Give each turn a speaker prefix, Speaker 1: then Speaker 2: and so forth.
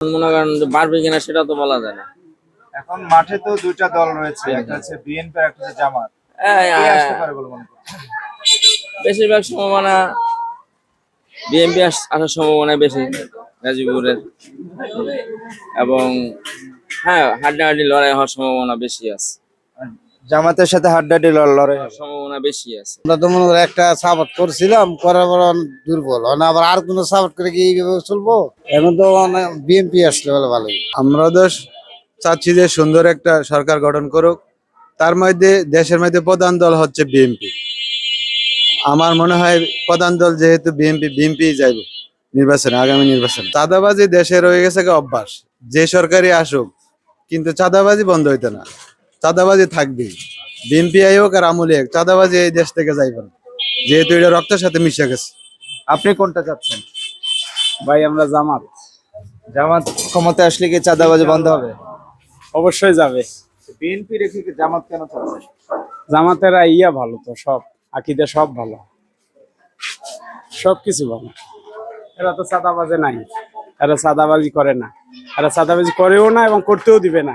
Speaker 1: মনে করেন বাড়বে কিনা সেটা তো বলা যায় না।
Speaker 2: এখন মাঠে তো দুইটা দল রয়েছে একটা হচ্ছে বিএনপি আর একটা হচ্ছে জামাত। মনে করছেন?
Speaker 1: বেশিরভাগ সম্ভাবনা বিএনপি আসার সম্ভাবনা বেশি গাজীপুরের। এবং হ্যাঁ হাড্ডাহাড্ডি লড়াই হওয়ার সম্ভাবনা বেশি আছে।
Speaker 2: আর জামাতের সাথে হাড্ডাহাড্ডি ল- লড়াই
Speaker 1: সম্ভাবনা বেশি আছে।
Speaker 3: আমরা তো মনে করো একটা সাপোর্ট করছিলাম করার পর দুর্বল। আবার আর কোনো সাপোর্ট করে কি এইভাবে চলবো? এখন তো বিএনপি আসলে বলে ভালো
Speaker 4: আমরা তো চাচ্ছি যে সুন্দর একটা সরকার গঠন করুক। তার মধ্যে দেশের মধ্যে প্রধান দল হচ্ছে বিএনপি আমার মনে হয় প্রধান দল যেহেতু বিএনপি বিএনপি যাইব নির্বাচনে আগামী নির্বাচন। চাঁদাবাজি দেশে রয়ে গেছে কি অভ্যাস। যে সরকারি আসুক কিন্তু চাঁদাবাজি বন্ধ হইতে না। চাঁদাবাজি থাকবেই। বিএনপি আই হোক আর আমলি হোক চাঁদাবাজি এই দেশ থেকে যাইব না। যেহেতু এটা রক্তের সাথে মিশে গেছে।
Speaker 2: আপনি কোনটা চাচ্ছেন?
Speaker 5: ভাই আমরা জামাত।
Speaker 2: জামাত ক্ষমতা আসলে কি চাঁদাবাজি বন্ধ হবে?
Speaker 5: অবশ্যই যাবে।
Speaker 2: বিএনপি রেখে কি জামাত কেন চাচ্ছেন
Speaker 5: জামাতের ইয়া ভালো তো সব আকিদে সব ভালো। সব কিছু ভালো। এরা তো চাঁদাবাজে নাই। এরা চাঁদাবাজি করে না। এরা চাঁদাবাজি করেও না এবং করতেও দিবে না।